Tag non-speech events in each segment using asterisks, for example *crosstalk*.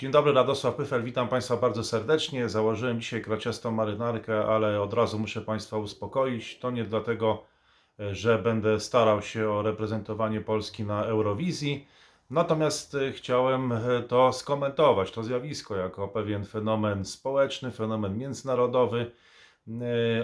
Dzień dobry, Radosław Pyfel, witam Państwa bardzo serdecznie. Założyłem dzisiaj kraciastą marynarkę, ale od razu muszę Państwa uspokoić. To nie dlatego, że będę starał się o reprezentowanie Polski na Eurowizji. Natomiast e, chciałem e, to skomentować, to zjawisko, jako pewien fenomen społeczny, fenomen międzynarodowy,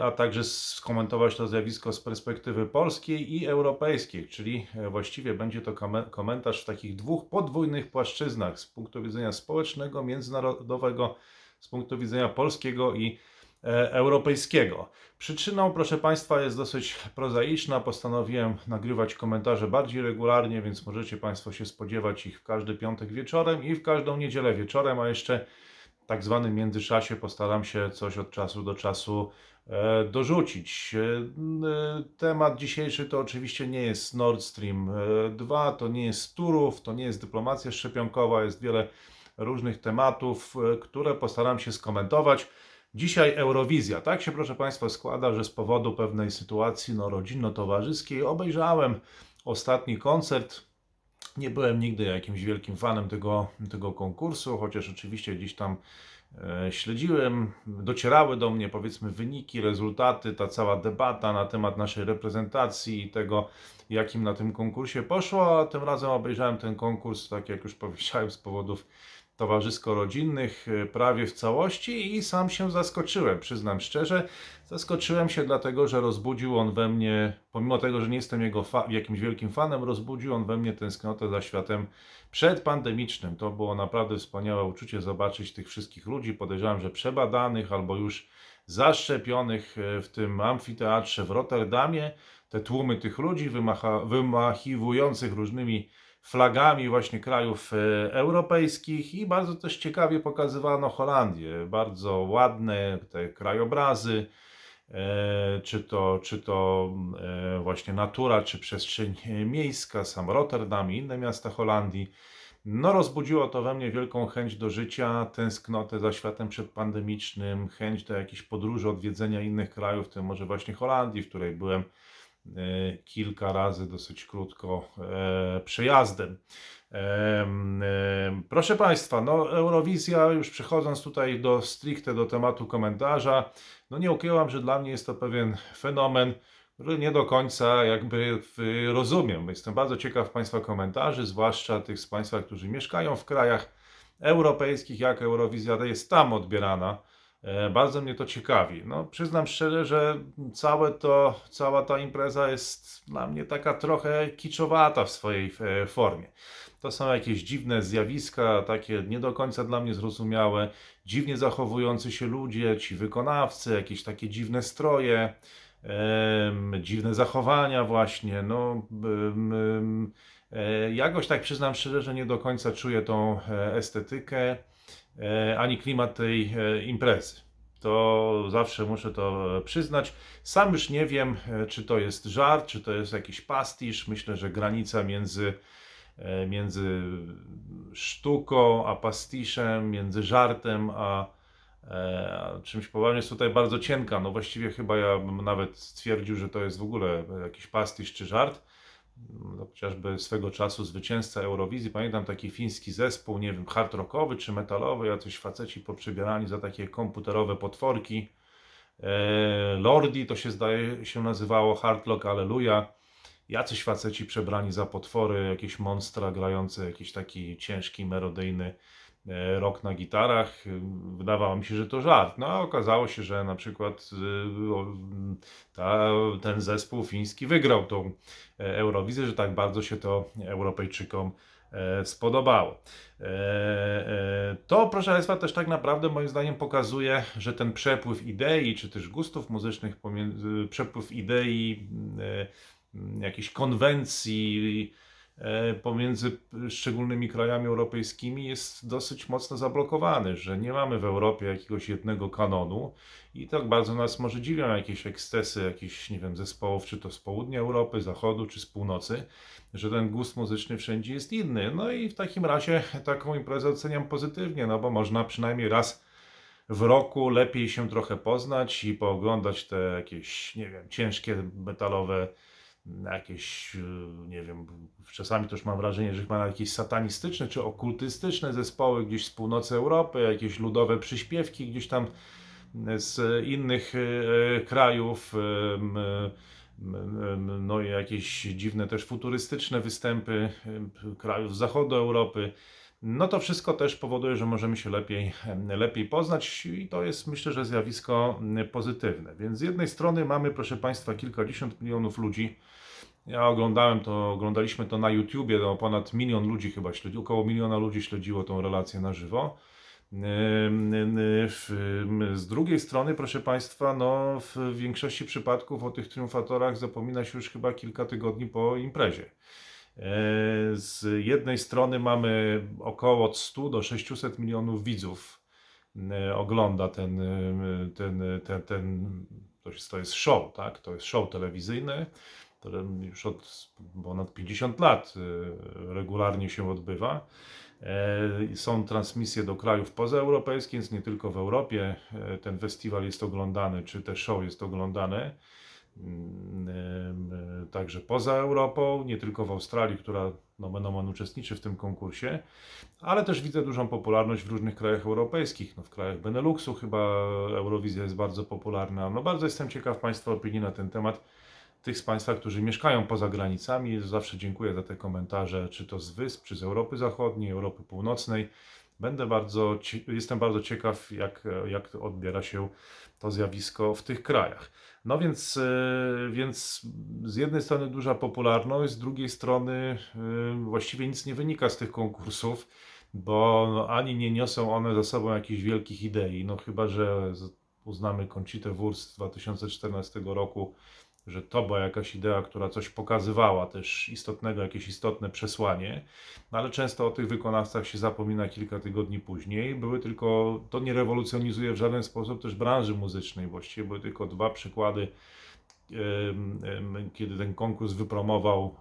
a także skomentować to zjawisko z perspektywy polskiej i europejskiej, czyli e, właściwie będzie to kome- komentarz w takich dwóch podwójnych płaszczyznach z punktu widzenia społecznego, międzynarodowego, z punktu widzenia polskiego i e, europejskiego. Przyczyną, proszę Państwa, jest dosyć prozaiczna. Postanowiłem nagrywać komentarze bardziej regularnie, więc możecie Państwo się spodziewać ich w każdy piątek wieczorem i w każdą niedzielę wieczorem, a jeszcze tak zwanym międzyczasie postaram się coś od czasu do czasu e, dorzucić. E, e, Temat dzisiejszy to oczywiście nie jest Nord Stream e, 2, to nie jest Turów, to nie jest dyplomacja szczepionkowa, jest wiele różnych tematów, które postaram się skomentować. Dzisiaj Eurowizja. Tak się, proszę Państwa, składa, że z powodu pewnej sytuacji no, rodzinno-towarzyskiej obejrzałem ostatni koncert. Nie byłem nigdy jakimś wielkim fanem tego, tego konkursu, chociaż oczywiście gdzieś tam e, śledziłem, docierały do mnie powiedzmy wyniki, rezultaty, ta cała debata na temat naszej reprezentacji i tego, jakim na tym konkursie poszło, a tym razem obejrzałem ten konkurs, tak jak już powiedziałem, z powodów towarzysko-rodzinnych e, prawie w całości i sam się zaskoczyłem, przyznam szczerze. Zaskoczyłem się dlatego, że rozbudził on we mnie, pomimo tego, że nie jestem jego jakimś wielkim fanem, rozbudził on we mnie tęsknotę za światem przedpandemicznym. To było naprawdę wspaniałe uczucie zobaczyć tych wszystkich ludzi, podejrzewam, że przebadanych albo już zaszczepionych e, w tym amfiteatrze w Rotterdamie. Te tłumy tych ludzi wymacha, wymachiwujących różnymi flagami właśnie krajów e, europejskich i bardzo też ciekawie pokazywano Holandię. Bardzo ładne te krajobrazy, e, czy to, czy to e, właśnie natura, czy przestrzeń miejska, sam Rotterdam i inne miasta Holandii. No, rozbudziło to we mnie wielką chęć do życia, tęsknotę za światem przedpandemicznym, chęć do jakichś podróży, odwiedzenia innych krajów, w tym może właśnie Holandii, w której byłem kilka razy dosyć krótko e, przejazdem. Em, em, Proszę Państwa, no Eurowizja, już przechodząc tutaj do stricte do tematu komentarza, no nie ukrywam, że dla mnie jest to pewien fenomen, który nie do końca jakby w- rozumiem. Jestem bardzo ciekaw Państwa komentarzy, zwłaszcza tych z Państwa, którzy mieszkają w krajach europejskich, jak Eurowizja jest tam odbierana. E, Bardzo mnie to ciekawi. No, przyznam szczerze, że całe to, cała ta impreza jest dla mnie taka trochę kiczowata w swojej e, formie. To są jakieś dziwne zjawiska, takie nie do końca dla mnie zrozumiałe, dziwnie zachowujący się ludzie, ci wykonawcy, jakieś takie dziwne stroje, em, dziwne zachowania właśnie. No, em, e, jakoś tak przyznam szczerze, że nie do końca czuję tą estetykę ani klimat tej e, imprezy. To zawsze muszę to e, przyznać. Sam już nie wiem, e, czy to jest żart, czy to jest jakiś pastisz. Myślę, że granica między, e, między sztuką a pastiszem, między żartem a, e, a czymś poważnym jest tutaj bardzo cienka. No właściwie chyba ja bym nawet stwierdził, że to jest w ogóle jakiś pastisz czy żart no, chociażby swego czasu zwycięzca Eurowizji, pamiętam taki fiński zespół, nie wiem, hard rockowy czy metalowy, jacyś faceci poprzybierani za takie komputerowe potworki. E, Lordi to się zdaje się nazywało, Hard Rock Alleluja. Jacyś faceci przebrani za potwory, jakieś monstra grające jakiś taki ciężki, melodyjny e, rock na gitarach. Wydawało mi się, że to żart. No a okazało się, że na przykład y, ta, ten zespół fiński wygrał tą e, Eurowizję, że tak bardzo się to Europejczykom e, spodobało. To, proszę Państwa, też tak naprawdę moim zdaniem pokazuje, że ten przepływ idei, czy też gustów muzycznych, przepływ idei, jakichś konwencji pomiędzy szczególnymi krajami europejskimi jest dosyć mocno zablokowany, że nie mamy w Europie jakiegoś jednego kanonu i tak bardzo nas może dziwią jakieś ekscesy jakichś, nie wiem, zespołów, czy to z południa Europy, zachodu, czy z północy, że ten gust muzyczny wszędzie jest inny. No i w takim razie taką imprezę oceniam pozytywnie, no bo można przynajmniej raz w roku lepiej się trochę poznać i pooglądać te jakieś, nie wiem, ciężkie metalowe jakieś, y, nie wiem, czasami też mam wrażenie, że chyba jakieś satanistyczne czy okultystyczne zespoły gdzieś z północy Europy, jakieś ludowe przyśpiewki gdzieś tam z innych krajów, m, m, m, no i jakieś dziwne też futurystyczne występy krajów z zachodu Europy. No to wszystko też powoduje, że możemy się lepiej, lepiej poznać i to jest myślę, że zjawisko pozytywne. Więc z jednej strony mamy, proszę Państwa, kilkadziesiąt milionów ludzi. Ja oglądałem to, oglądaliśmy to na YouTubie, no ponad milion ludzi chyba śledzi, około miliona ludzi śledziło tą relację na żywo. Z drugiej strony, proszę Państwa, no w większości przypadków o tych triumfatorach zapomina się już chyba kilka tygodni po imprezie. E, Z jednej strony mamy około od 100 do 600 milionów widzów ogląda ten, ten, ten, ten to jest show, tak? To jest show telewizyjny, które już od ponad 50 lat e, regularnie się odbywa. E, Są transmisje do krajów pozaeuropejskich, więc nie tylko w Europie e, ten festiwal jest oglądany, czy te show jest oglądane. Mm, em, Także poza Europą, nie tylko w Australii, która nomen omen uczestniczy w tym konkursie, ale też widzę dużą popularność w różnych krajach europejskich. No, w krajach Beneluxu chyba Eurowizja jest bardzo popularna. No, bardzo jestem ciekaw Państwa opinii na ten temat. Tych z Państwa, którzy mieszkają poza granicami, zawsze dziękuję za te komentarze, czy to z Wysp, czy z Europy Zachodniej, Europy Północnej. Będę bardzo, jestem bardzo ciekaw, jak, jak odbiera się to zjawisko w tych krajach. No więc, e, więc z jednej strony duża popularność, z drugiej strony e, właściwie nic nie wynika z tych konkursów, bo no, ani nie niosą one za sobą jakichś wielkich idei, no chyba, że uznamy Concitę Wurst z 2014 roku, że to była jakaś idea, która coś pokazywała też istotnego, jakieś istotne przesłanie, no ale często o tych wykonawcach się zapomina kilka tygodni później. Były tylko, to nie rewolucjonizuje w żaden sposób też branży muzycznej, właściwie. Były tylko dwa przykłady, kiedy ten konkurs wypromował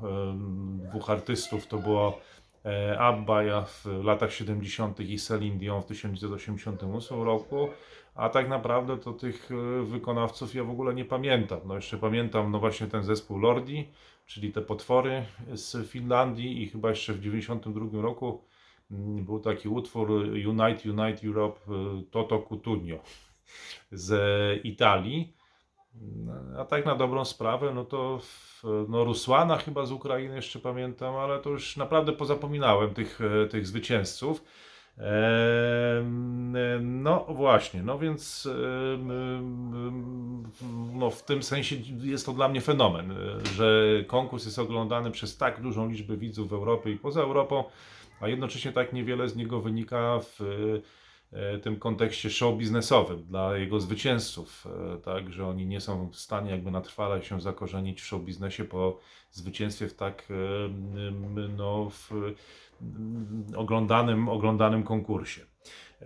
dwóch artystów, to było e, Abba ja w latach 70. i Celine Dion w 1988 roku, a tak naprawdę to tych e, wykonawców ja w ogóle nie pamiętam. No jeszcze pamiętam no właśnie ten zespół Lordi, czyli te potwory z Finlandii i chyba jeszcze w 92 roku mm, był taki utwór Unite, Unite Europe e, Toto Cutugno *laughs* z Italii. A tak na dobrą sprawę, no to no Rusłana chyba z Ukrainy jeszcze pamiętam, ale to już naprawdę pozapominałem tych, e, tych zwycięzców. No właśnie, no więc no w tym sensie jest to dla mnie fenomen, że konkurs jest oglądany przez tak dużą liczbę widzów w Europie i poza Europą, a jednocześnie tak niewiele z niego wynika w tym kontekście show biznesowym dla jego zwycięzców, e, tak, że oni nie są w stanie jakby na trwale się zakorzenić w show biznesie po zwycięstwie w tak e, no, w oglądanym, oglądanym konkursie. E,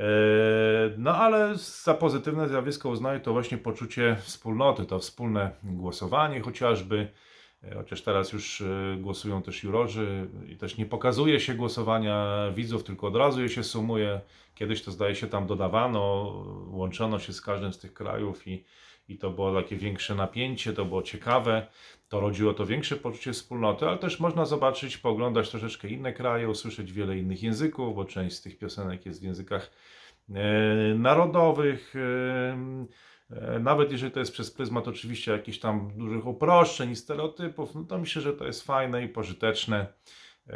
No ale za pozytywne zjawisko uznaję to właśnie poczucie wspólnoty, to wspólne głosowanie chociażby, E, Chociaż teraz już e, głosują też jurorzy i też nie pokazuje się głosowania widzów, tylko od razu je się sumuje. Kiedyś to zdaje się tam dodawano, łączono się z każdym z tych krajów i, i to było takie większe napięcie, to było ciekawe. To rodziło to większe poczucie wspólnoty, ale też można zobaczyć, pooglądać troszeczkę inne kraje, usłyszeć wiele innych języków, bo część z tych piosenek jest w językach e, narodowych. E, Nawet jeżeli to jest przez pryzmat oczywiście jakichś tam dużych uproszczeń i stereotypów, no to myślę, że to jest fajne i pożyteczne, e,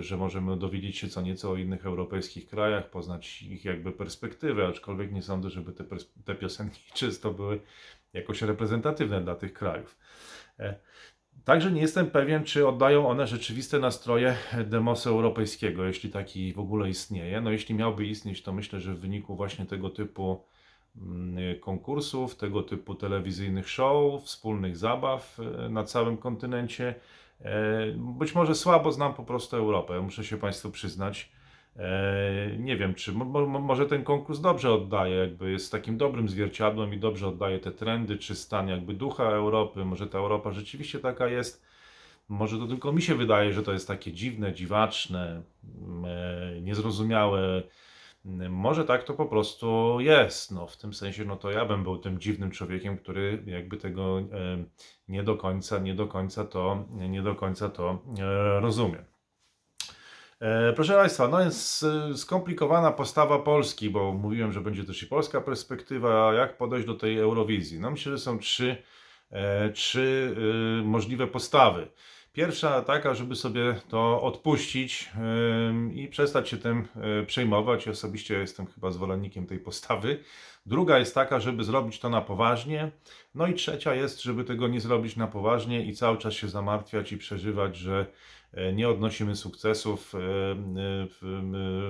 że możemy dowiedzieć się co nieco o innych europejskich krajach, poznać ich jakby perspektywę, aczkolwiek nie sądzę, żeby te, te piosenki *laughs* czysto były jakoś reprezentatywne dla tych krajów. E, Także nie jestem pewien, czy oddają one rzeczywiste nastroje demosu europejskiego, jeśli taki w ogóle istnieje. No jeśli miałby istnieć, to myślę, że w wyniku właśnie tego typu konkursów, tego typu telewizyjnych show, wspólnych zabaw e, na całym kontynencie. E, Być może słabo znam po prostu Europę, muszę się Państwu przyznać. E, Nie wiem, czy mo- mo- może ten konkurs dobrze oddaje, jakby jest takim dobrym zwierciadłem i dobrze oddaje te trendy, czy stan jakby ducha Europy. Może ta Europa rzeczywiście taka jest. Może to tylko mi się wydaje, że to jest takie dziwne, dziwaczne, mm, e, niezrozumiałe, Może tak to po prostu jest. No, w tym sensie, no to ja bym był tym dziwnym człowiekiem, który jakby tego e, nie do końca, nie do końca to, nie do końca to e, rozumie. E, Proszę Państwa, no jest skomplikowana postawa Polski, bo mówiłem, że będzie też i polska perspektywa, jak podejść do tej Eurowizji. No myślę, że są trzy, trzy e, możliwe postawy. Pierwsza taka, żeby sobie to odpuścić i przestać się tym y, przejmować. Osobiście jestem chyba zwolennikiem tej postawy. Druga jest taka, żeby zrobić to na poważnie. No i trzecia jest, żeby tego nie zrobić na poważnie i cały czas się zamartwiać i przeżywać, że e, nie odnosimy sukcesów e, e,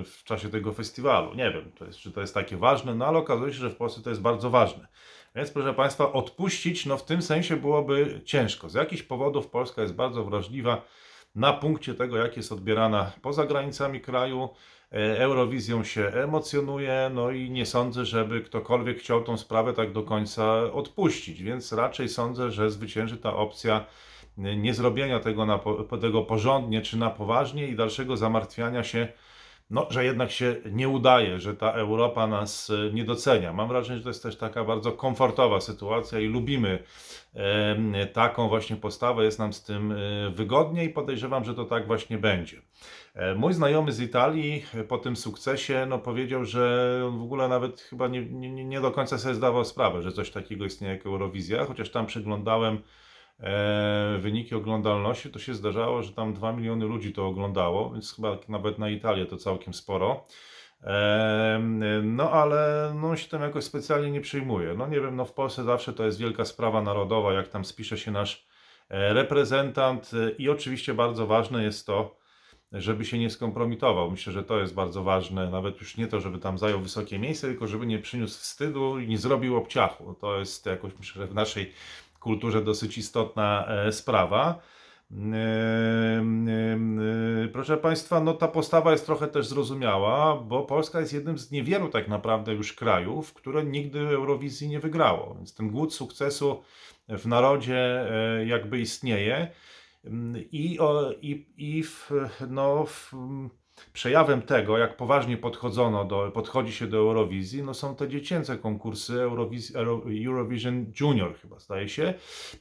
w czasie tego festiwalu. Nie wiem, to jest, czy to jest takie ważne, no ale okazuje się, że w Polsce to jest bardzo ważne. Więc proszę Państwa, odpuścić, no w tym sensie byłoby ciężko. Z jakichś powodów Polska jest bardzo wrażliwa na punkcie tego, jak jest odbierana poza granicami kraju. E, Eurowizją się emocjonuje, no i nie sądzę, żeby ktokolwiek chciał tą sprawę tak do końca odpuścić, więc raczej sądzę, że zwycięży ta opcja e, nie zrobienia tego, tego porządnie czy na poważnie i dalszego zamartwiania się no, że jednak się nie udaje, że ta Europa nas e, nie docenia. Mam wrażenie, że to jest też taka bardzo komfortowa sytuacja i lubimy taką właśnie postawę, jest nam z tym e, wygodnie i podejrzewam, że to tak właśnie będzie. E, Mój znajomy z Italii po tym sukcesie no, powiedział, że on w ogóle nawet chyba nie, nie, nie do końca sobie zdawał sprawę, że coś takiego istnieje jak Eurowizja, chociaż tam przyglądałem e, wyniki oglądalności, to się zdarzało, że tam 2 miliony ludzi to oglądało, więc chyba nawet na Italię to całkiem sporo. E, no ale no, się tym jakoś specjalnie nie przyjmuje. No nie wiem, no w Polsce zawsze to jest wielka sprawa narodowa, jak tam spisze się nasz e, reprezentant e, i oczywiście bardzo ważne jest to, żeby się nie skompromitował. Myślę, że to jest bardzo ważne, nawet już nie to, żeby tam zajął wysokie miejsce, tylko żeby nie przyniósł wstydu i nie zrobił obciachu. To jest jakoś, myślę, że w naszej kulturze dosyć istotna e, sprawa. Ym, y, Proszę Państwa, no ta postawa jest trochę też zrozumiała, bo Polska jest jednym z niewielu tak naprawdę już krajów, które nigdy Eurowizji nie wygrało. Więc ten głód sukcesu w narodzie e, jakby istnieje. Ym, I, i, i w, no, w, przejawem tego, jak poważnie podchodzono do, podchodzi się do Eurowizji, no są te dziecięce konkursy Eurowiz, Euro, Eurovision Junior chyba zdaje się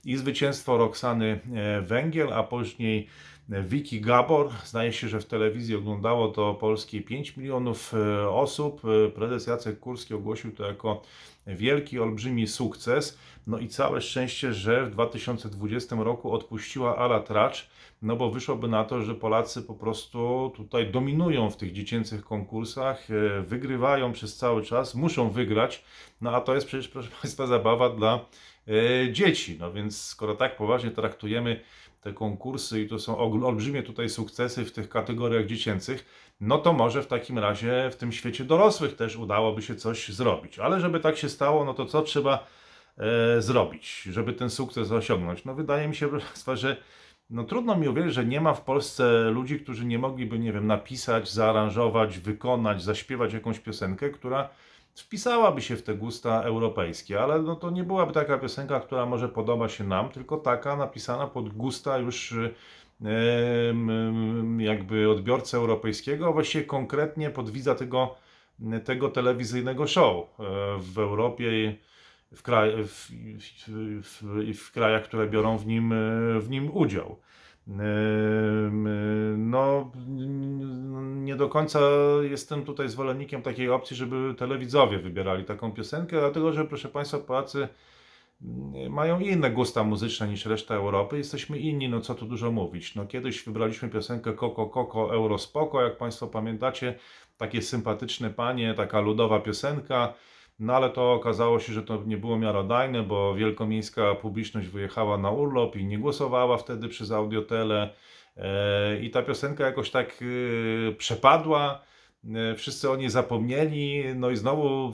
i zwycięstwo Roxany e, Węgiel, a później Vicky Gabor. Zdaje się, że w telewizji oglądało to polskie 5 milionów e, osób. E, Prezes Jacek Kurski ogłosił to jako wielki, olbrzymi sukces. No i całe szczęście, że w 2020 roku odpuściła Ala Tracz, no bo wyszłoby na to, że Polacy po prostu tutaj dominują w tych dziecięcych konkursach, e, wygrywają przez cały czas, muszą wygrać, no a to jest przecież, proszę Państwa, zabawa dla e, dzieci. No więc skoro tak poważnie traktujemy te konkursy i to są ol- olbrzymie tutaj sukcesy w tych kategoriach dziecięcych, no to może w takim razie w tym świecie dorosłych też udałoby się coś zrobić. Ale żeby tak się stało, no to co trzeba e, zrobić, żeby ten sukces osiągnąć? No wydaje mi się, że no trudno mi uwierzyć, że nie ma w Polsce ludzi, którzy nie mogliby, nie wiem, napisać, zaaranżować, wykonać, zaśpiewać jakąś piosenkę, która wpisałaby się w te gusta europejskie, ale no to nie byłaby taka piosenka, która może podoba się nam, tylko taka napisana pod gusta już y, jakby odbiorcy europejskiego, a właściwie konkretnie pod widza tego, tego telewizyjnego show e, w Europie w, kraj, w, w, w, w krajach, które biorą w nim, e, w nim udział. E, No, nie do końca jestem tutaj zwolennikiem takiej opcji, żeby telewidzowie wybierali taką piosenkę, dlatego że, proszę Państwa, Polacy mm, mają inne gusta muzyczne niż reszta Europy. Jesteśmy inni, no co tu dużo mówić. No kiedyś wybraliśmy piosenkę Koko Koko Euro Spoko, jak Państwo pamiętacie, takie sympatyczne panie, taka ludowa piosenka. No ale to okazało się, że to nie było miarodajne, bo wielkomiejska publiczność wyjechała na urlop i nie głosowała wtedy przez Audiotele. E, I ta piosenka jakoś tak e, przepadła. E, Wszyscy o niej zapomnieli, no i znowu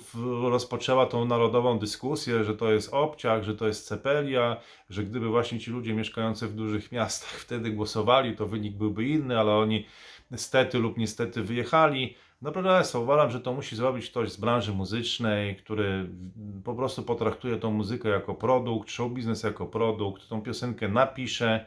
rozpoczęła tą narodową dyskusję, że to jest obciach, że to jest cepelia, że gdyby właśnie ci ludzie mieszkający w dużych miastach *laughs* wtedy głosowali, to wynik byłby inny, ale oni niestety lub niestety wyjechali. No proszę uważam, że to musi zrobić ktoś z branży muzycznej, który po prostu potraktuje tą muzykę jako produkt, show biznes jako produkt, tą piosenkę napisze,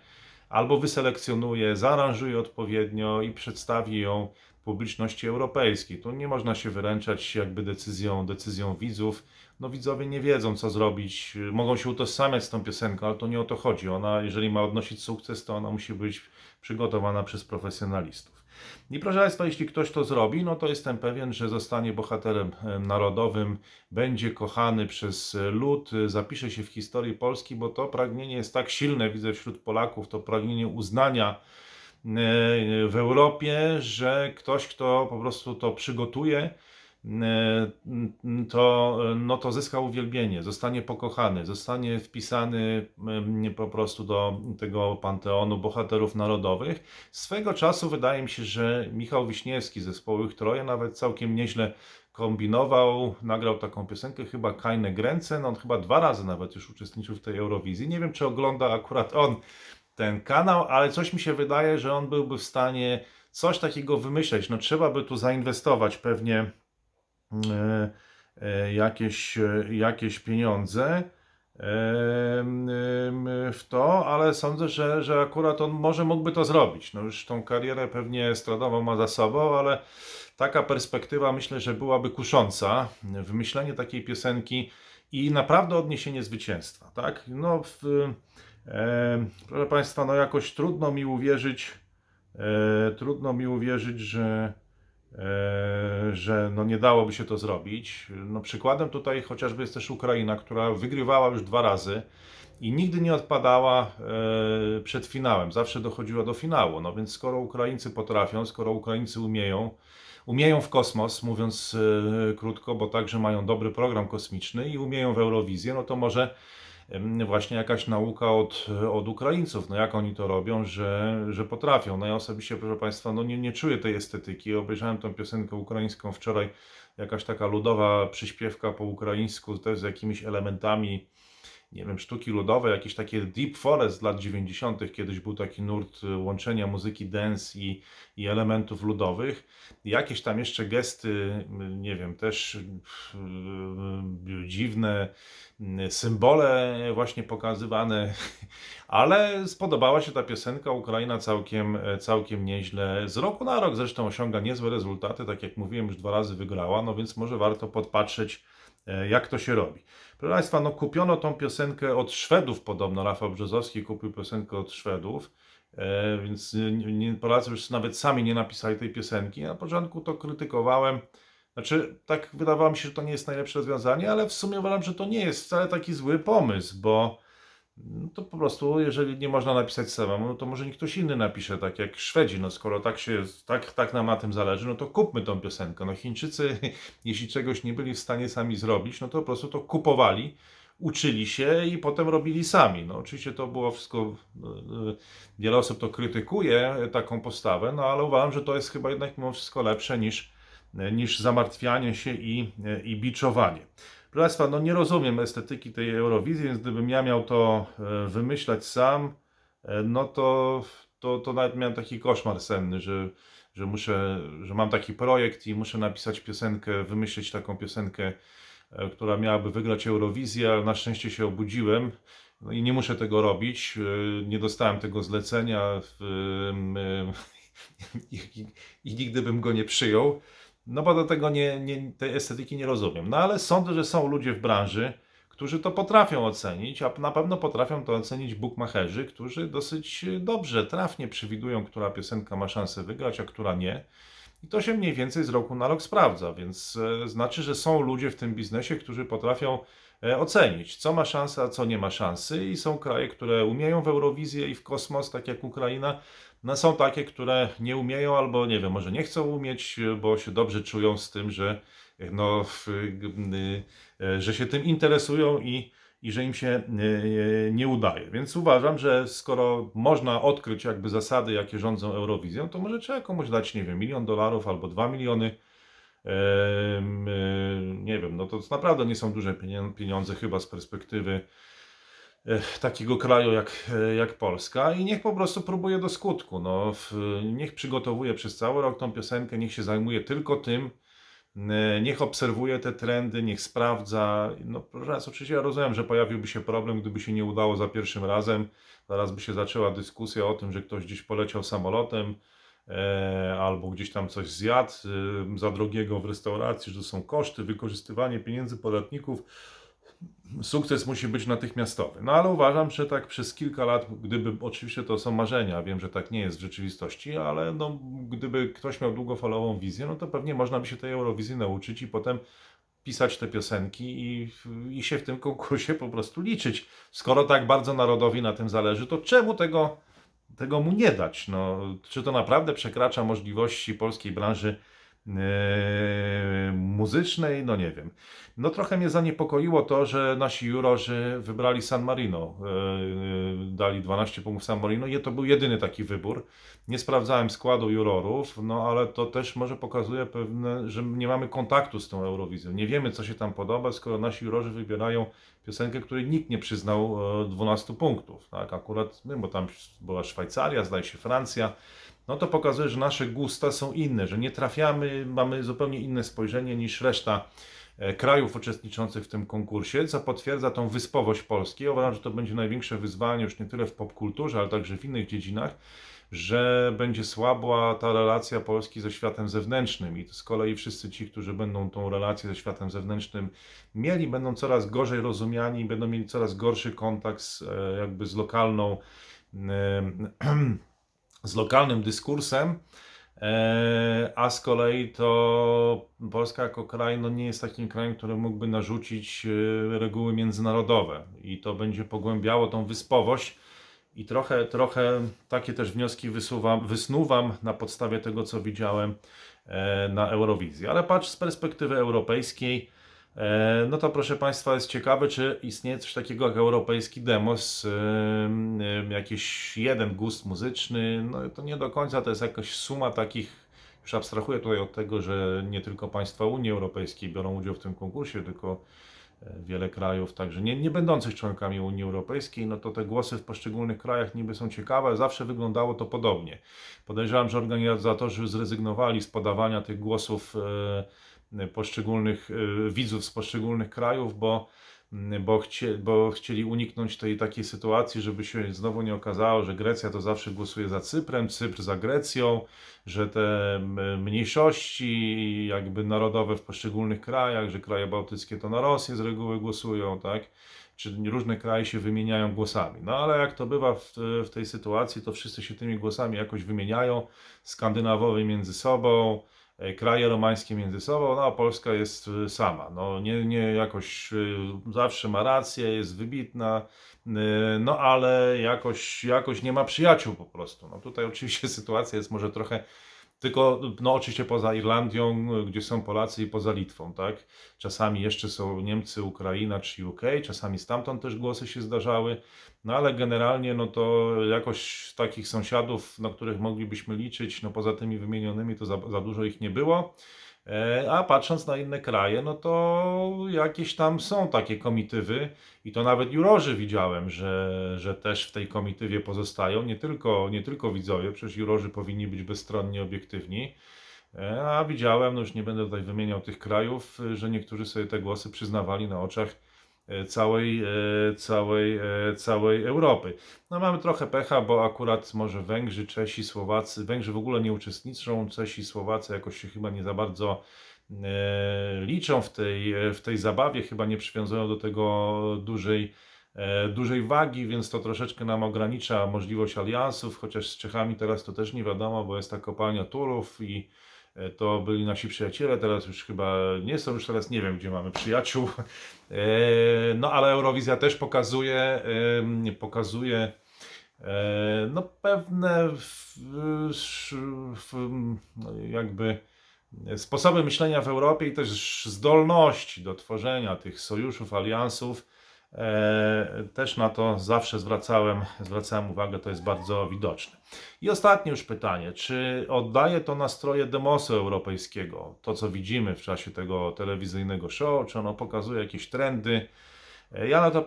albo wyselekcjonuje, zaaranżuje odpowiednio i przedstawi ją publiczności europejskiej. Tu nie można się wyręczać jakby decyzją, decyzją widzów. No widzowie nie wiedzą co zrobić, mogą się utożsamiać z tą piosenką, ale to nie o to chodzi. Ona, jeżeli ma odnosić sukces, to ona musi być przygotowana przez profesjonalistów. I proszę Państwa, jeśli ktoś to zrobi, no to jestem pewien, że zostanie bohaterem e, narodowym, będzie kochany przez e, lud, e, zapisze się w historii Polski, bo to pragnienie jest tak silne, widzę wśród Polaków, to pragnienie uznania w Europie, że ktoś, kto po prostu to przygotuje, to, no to zyska uwielbienie, zostanie pokochany, zostanie wpisany po prostu do tego panteonu bohaterów narodowych. Swego czasu wydaje mi się, że Michał Wiśniewski z zespołu Troje nawet całkiem nieźle kombinował, nagrał taką piosenkę, chyba Kajne Gręcen, on chyba dwa razy nawet już uczestniczył w tej Eurowizji. Nie wiem, czy ogląda akurat on ten kanał, ale coś mi się wydaje, że on byłby w stanie coś takiego wymyśleć. No trzeba by tu zainwestować pewnie jakieś, e, jakieś pieniądze w to, ale sądzę, że, że akurat on może mógłby to zrobić. No już tą karierę pewnie estradową ma za sobą, ale taka perspektywa myślę, że byłaby kusząca. Wymyślenie takiej piosenki i naprawdę odniesienie zwycięstwa, tak? No, w, e, proszę Państwa, no jakoś trudno mi uwierzyć, e, trudno mi uwierzyć, że E, że no nie dałoby się to zrobić. No przykładem tutaj chociażby jest też Ukraina, która wygrywała już dwa razy i nigdy nie odpadała e, przed finałem, zawsze dochodziła do finału. No więc skoro Ukraińcy potrafią, skoro Ukraińcy umieją, umieją w kosmos, mówiąc e, krótko, bo także mają dobry program kosmiczny i umieją w Eurowizję, no to może właśnie jakaś nauka od, od Ukraińców, no jak oni to robią, że, że potrafią. No ja osobiście, proszę Państwa, no nie, nie czuję tej estetyki. Obejrzałem tą piosenkę ukraińską wczoraj, jakaś taka ludowa przyśpiewka po ukraińsku, też z jakimiś elementami nie wiem, sztuki ludowe, jakieś takie Deep Forest z lat 90., kiedyś był taki nurt łączenia muzyki dance i, i elementów ludowych. Jakieś tam jeszcze gesty, nie wiem, też yy, dziwne symbole właśnie pokazywane, *laughs* ale spodobała się ta piosenka. Ukraina całkiem, całkiem nieźle. Z roku na rok zresztą osiąga niezłe rezultaty, tak jak mówiłem, już dwa razy wygrała, no więc może warto podpatrzeć E, jak to się robi. Proszę Państwa, no kupiono tą piosenkę od Szwedów podobno, Rafał Brzozowski kupił piosenkę od Szwedów, e, więc Polacy już nawet sami nie napisali tej piosenki. Na początku to krytykowałem, znaczy tak wydawało mi się, że to nie jest najlepsze rozwiązanie, ale w sumie uważam, że to nie jest wcale taki zły pomysł, bo no to po prostu, jeżeli nie można napisać samemu, no to może nikt ktoś inny napisze, tak jak Szwedzi. No skoro tak się, tak, tak nam na tym zależy, no to kupmy tą piosenkę. No Chińczycy, *laughs* jeśli czegoś nie byli w stanie sami zrobić, no to po prostu to kupowali, uczyli się i potem robili sami. No oczywiście to było wszystko, no, no, wiele osób to krytykuje, taką postawę, no ale uważam, że to jest chyba jednak mimo wszystko lepsze niż, niż zamartwianie się i, i biczowanie. Proszę Państwa, no nie rozumiem estetyki tej Eurowizji, więc gdybym ja miał to e, wymyślać sam, e, no to, to, to nawet miałem taki koszmar senny, że, że muszę, że mam taki projekt i muszę napisać piosenkę, wymyślić taką piosenkę, e, która miałaby wygrać Eurowizję, ale na szczęście się obudziłem. No i nie muszę tego robić. Nie dostałem tego zlecenia *laughs* i, i, i nigdy bym go nie przyjął. No bo do tego nie, nie, tej estetyki nie rozumiem. No ale sądzę, że są ludzie w branży, którzy to potrafią ocenić, a na pewno potrafią to ocenić bookmacherzy, którzy dosyć dobrze, trafnie przewidują, która piosenka ma szansę wygrać, a która nie. I to się mniej więcej z roku na rok sprawdza, więc e, znaczy, że są ludzie w tym biznesie, którzy potrafią ocenić, co ma szansę, a co nie ma szansy. I są kraje, które umieją w Eurowizję i w kosmos, tak jak Ukraina, no są takie, które nie umieją albo nie wiem, może nie chcą umieć, bo się dobrze czują z tym, że, no, e, że się tym interesują i, i że im się e, nie udaje. Więc uważam, że skoro można odkryć jakby zasady, jakie rządzą Eurowizją, to może trzeba komuś dać, nie wiem, milion dolarów albo dwa miliony. E, nie wiem, no to naprawdę nie są duże pieniądze chyba z perspektywy E, takiego kraju jak, e, jak Polska i niech po prostu próbuje do skutku. No, niech przygotowuje przez cały rok tą piosenkę, niech się zajmuje tylko tym, niech obserwuje te trendy, niech sprawdza. No, raz oczywiście ja rozumiem, że pojawiłby się problem, gdyby się nie udało za pierwszym razem. Zaraz by się zaczęła dyskusja o tym, że ktoś gdzieś poleciał samolotem, albo gdzieś tam coś zjadł e, za drogiego w restauracji, że są koszty, wykorzystywanie pieniędzy podatników. Sukces musi być natychmiastowy. No ale uważam, że tak przez kilka lat, gdyby oczywiście to są marzenia, wiem, że tak nie jest w rzeczywistości, ale no, gdyby ktoś miał długofalową wizję, no to pewnie można by się tej Eurowizji nauczyć i potem pisać te piosenki i, i się w tym konkursie po prostu liczyć. Skoro tak bardzo narodowi na tym zależy, to czemu tego, tego mu nie dać? No, czy to naprawdę przekracza możliwości polskiej branży muzycznej? No nie wiem. No trochę mnie zaniepokoiło to, że nasi jurorzy wybrali San Marino. E, e, dali 12 punktów San Marino i to był jedyny taki wybór. Nie sprawdzałem składu jurorów, no ale to też może pokazuje pewne, że nie mamy kontaktu z tą Eurowizją. Nie wiemy, co się tam podoba, skoro nasi jurorzy wybierają piosenkę, której nikt nie przyznał e, 12 punktów. Tak, akurat, my, bo tam była Szwajcaria, zdaje się Francja. No to pokazuje, że nasze gusta są inne, że nie trafiamy, mamy zupełnie inne spojrzenie niż reszta e, krajów uczestniczących w tym konkursie, co potwierdza tą wyspowość Polski. Uważam, że to będzie największe wyzwanie już nie tyle w popkulturze, ale także w innych dziedzinach, że będzie słabła ta relacja Polski ze światem zewnętrznym i z kolei wszyscy ci, którzy będą tą relację ze światem zewnętrznym mieli, będą coraz gorzej rozumiani, będą mieli coraz gorszy kontakt z, e, jakby z lokalną *clears throat* z lokalnym dyskursem, e, a z kolei to Polska jako kraj no nie jest takim krajem, który mógłby narzucić e, reguły międzynarodowe i to będzie pogłębiało tą wyspowość i trochę, trochę takie też wnioski wysuwam, wysnuwam na podstawie tego, co widziałem e, na Eurowizji. Ale patrz z perspektywy europejskiej, No to proszę Państwa, jest ciekawe, czy istnieje coś takiego jak europejski demos, em, em, jakiś jeden gust muzyczny. No to nie do końca, to jest jakaś suma takich, już abstrahuję tutaj od tego, że nie tylko państwa Unii Europejskiej biorą udział w tym konkursie, tylko e, wiele krajów, także nie, nie będących członkami Unii Europejskiej, no to te głosy w poszczególnych krajach niby są ciekawe, zawsze wyglądało to podobnie. Podejrzewam, że organizatorzy zrezygnowali z podawania tych głosów e, poszczególnych e, widzów z poszczególnych krajów, bo, bo, chcie, bo chcieli uniknąć tej takiej sytuacji, żeby się znowu nie okazało, że Grecja to zawsze głosuje za Cyprem, Cypr za Grecją, że te mniejszości jakby narodowe w poszczególnych krajach, że kraje bałtyckie to na Rosję z reguły głosują, tak? Czy różne kraje się wymieniają głosami. No ale jak to bywa w, w tej sytuacji, to wszyscy się tymi głosami jakoś wymieniają, Skandynawowie między sobą, kraje romańskie między sobą, no a Polska jest e, sama. No nie, nie jakoś e, zawsze ma rację, jest wybitna, e, no ale jakoś, jakoś nie ma przyjaciół po prostu. No tutaj oczywiście *laughs* sytuacja jest może trochę tylko, no oczywiście poza Irlandią, gdzie są Polacy i poza Litwą, tak? Czasami jeszcze są Niemcy, Ukraina czy UK, czasami stamtąd też głosy się zdarzały, no ale generalnie no to jakoś takich sąsiadów, na których moglibyśmy liczyć, no poza tymi wymienionymi to za, za dużo ich nie było. E, A patrząc na inne kraje, no to jakieś tam są takie komitywy i to nawet jurorzy widziałem, że, że też w tej komitywie pozostają, nie tylko, nie tylko widzowie, przecież jurorzy powinni być bezstronni, obiektywni. E, A widziałem, no już nie będę tutaj wymieniał tych krajów, że niektórzy sobie te głosy przyznawali na oczach całej, e, całej, e, całej Europy. No mamy trochę pecha, bo akurat może Węgrzy, Czesi, Słowacy, Węgrzy w ogóle nie uczestniczą, Czesi, Słowacy jakoś się chyba nie za bardzo e, liczą w tej, w tej zabawie, chyba nie przywiązują do tego dużej, e, dużej wagi, więc to troszeczkę nam ogranicza możliwość aliansów, chociaż z Czechami teraz to też nie wiadomo, bo jest ta kopalnia Turów i e, to byli nasi przyjaciele, teraz już chyba nie są, już teraz nie wiem, gdzie mamy przyjaciół. *laughs* E, No ale Eurowizja też pokazuje, pokazuje e, no pewne no jakby sposoby myślenia w Europie i też zdolności do tworzenia tych sojuszów, aliansów. E, też na to zawsze zwracałem, zwracałem uwagę, to jest bardzo widoczne. I ostatnie już pytanie, czy oddaje to nastroje demosu europejskiego, to co widzimy w czasie tego telewizyjnego show, czy ono pokazuje jakieś trendy? E, Ja na to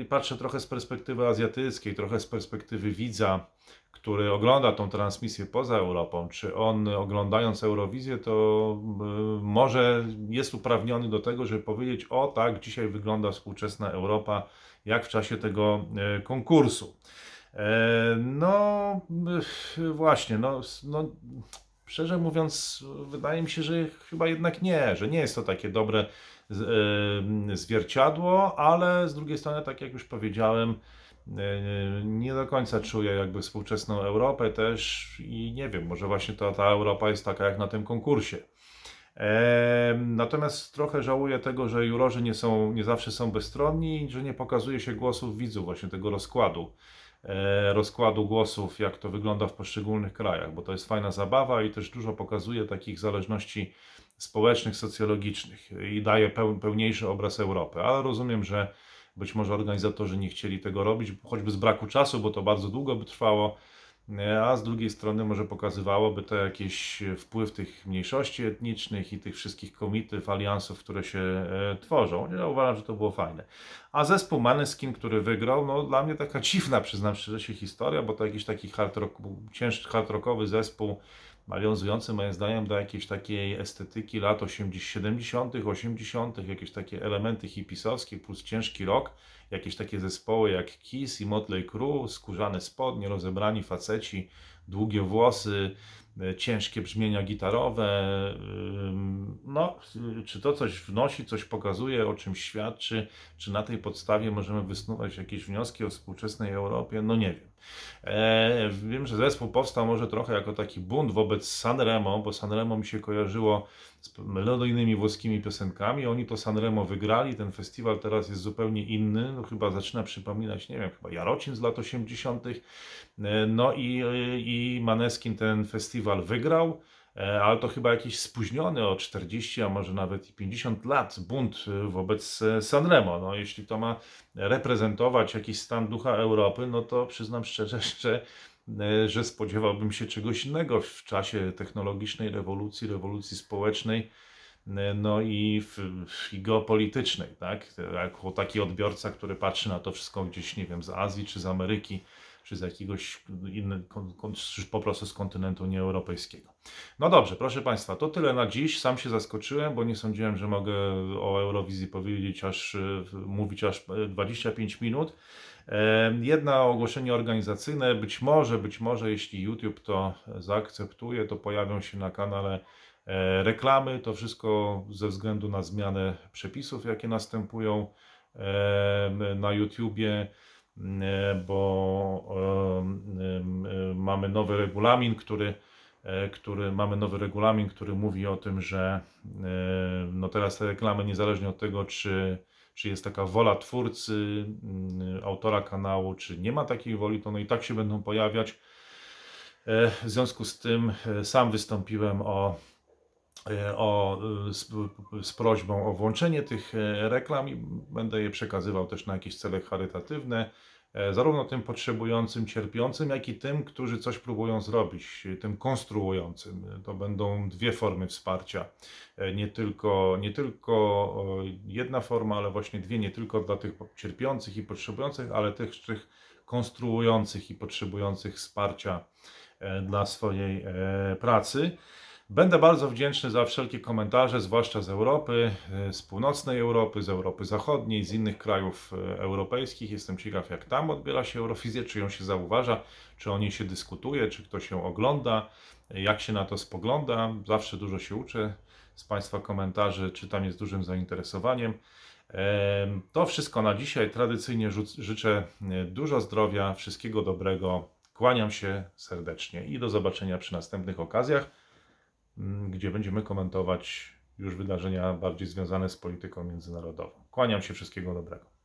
y, patrzę trochę z perspektywy azjatyckiej, trochę z perspektywy widza, który ogląda tą transmisję poza Europą. Czy on oglądając Eurowizję, to y, może jest uprawniony do tego, żeby powiedzieć: O, tak, dzisiaj wygląda współczesna Europa, jak w czasie tego konkursu. E, No, właśnie, no, no, szczerze mówiąc, wydaje mi się, że chyba jednak nie, że nie jest to takie dobre e, zwierciadło, ale z drugiej strony, tak jak już powiedziałem, e, nie do końca czuję jakby współczesną Europę też i nie wiem, może właśnie ta, ta Europa jest taka jak na tym konkursie. Natomiast trochę żałuję tego, że jurorzy nie, są, nie zawsze są bezstronni że nie pokazuje się głosów widzów, właśnie tego rozkładu. E, rozkładu głosów, jak to wygląda w poszczególnych krajach, bo to jest fajna zabawa i też dużo pokazuje takich zależności społecznych, socjologicznych i daje peł, pełniejszy obraz Europy. Ale rozumiem, że być może organizatorzy nie chcieli tego robić, choćby z braku czasu, bo to bardzo długo by trwało. A z drugiej strony może pokazywałoby to jakiś wpływ tych mniejszości etnicznych i tych wszystkich komityw, aliansów, które się e, tworzą. Ja uważam, że to było fajne. A zespół Maneskin, który wygrał, no dla mnie taka *laughs* dziwna, przyznam szczerze się, historia, bo to jakiś taki hard rock, ciężki hard rockowy zespół, nawiązujący moim zdaniem do jakiejś takiej estetyki lat 80, 70., 80., jakieś takie elementy hipisowskie plus ciężki rock, jakieś takie zespoły jak Kiss i Motley Crue, skórzane spodnie, rozebrani faceci, długie włosy, e, ciężkie brzmienia gitarowe. No, y, czy to coś wnosi, coś pokazuje, o czym świadczy, czy na tej podstawie możemy wysnuwać jakieś wnioski o współczesnej Europie? No nie wiem. E, wiem, że zespół powstał może trochę jako taki bunt wobec Sanremo, bo Sanremo mi się kojarzyło z melodyjnymi włoskimi piosenkami. Oni to Sanremo wygrali, ten festiwal teraz jest zupełnie inny, no chyba zaczyna przypominać, nie wiem, chyba Jarocin z lat 80. E, No i, i Maneskin ten festiwal wygrał. E, Ale to chyba jakiś spóźniony o 40, a może nawet i 50 lat bunt e, wobec e, Sanremo. No, jeśli to ma reprezentować jakiś stan ducha Europy, no to przyznam szczerze, *laughs* że, że spodziewałbym się czegoś innego w czasie technologicznej rewolucji, rewolucji społecznej, no i, w, i geopolitycznej, tak? Jako taki odbiorca, który patrzy na to wszystko gdzieś, nie wiem, z Azji czy z Ameryki, czy z jakiegoś innego, po prostu z kontynentu nieeuropejskiego. No dobrze, proszę Państwa, to tyle na dziś. Sam się zaskoczyłem, bo nie sądziłem, że mogę o Eurowizji powiedzieć aż, e, mówić aż e, 25 minut. E, Jedna ogłoszenie organizacyjne, być może, być może, jeśli YouTube to zaakceptuje, to pojawią się na kanale e, reklamy. To wszystko ze względu na zmianę przepisów, jakie następują e, na YouTubie, e, bo e, e, mamy nowy regulamin, który e, który mamy nowy regulamin, który mówi o tym, że e, no teraz te reklamy niezależnie od tego, czy, czy jest taka wola twórcy, autora kanału, czy nie ma takiej woli, to one i tak się będą pojawiać. E, W związku z tym e, sam wystąpiłem o, e, o, e, z, z prośbą o włączenie tych e, reklam i będę je przekazywał też na jakieś cele charytatywne, e, zarówno tym potrzebującym, cierpiącym, jak i tym, którzy coś próbują zrobić, e, tym konstruującym. To będą dwie formy wsparcia. E, Nie tylko, nie tylko jedna forma, ale właśnie dwie, nie tylko dla tych cierpiących i potrzebujących, ale też tych konstruujących i potrzebujących wsparcia e, dla swojej e, pracy. Będę bardzo wdzięczny za wszelkie komentarze, zwłaszcza z Europy, e, z północnej Europy, z Europy Zachodniej, z innych krajów e, europejskich. Jestem ciekaw, jak tam odbiera się Eurowizję, czy ją się zauważa, czy o niej się dyskutuje, czy ktoś ją ogląda, e, jak się na to spogląda. Zawsze dużo się uczę z Państwa komentarzy, czytam je z dużym zainteresowaniem. Em, To wszystko na dzisiaj. Tradycyjnie życzę dużo zdrowia, wszystkiego dobrego. Kłaniam się serdecznie i do zobaczenia przy następnych okazjach, gdzie będziemy komentować już wydarzenia bardziej związane z polityką międzynarodową. Kłaniam się, wszystkiego dobrego.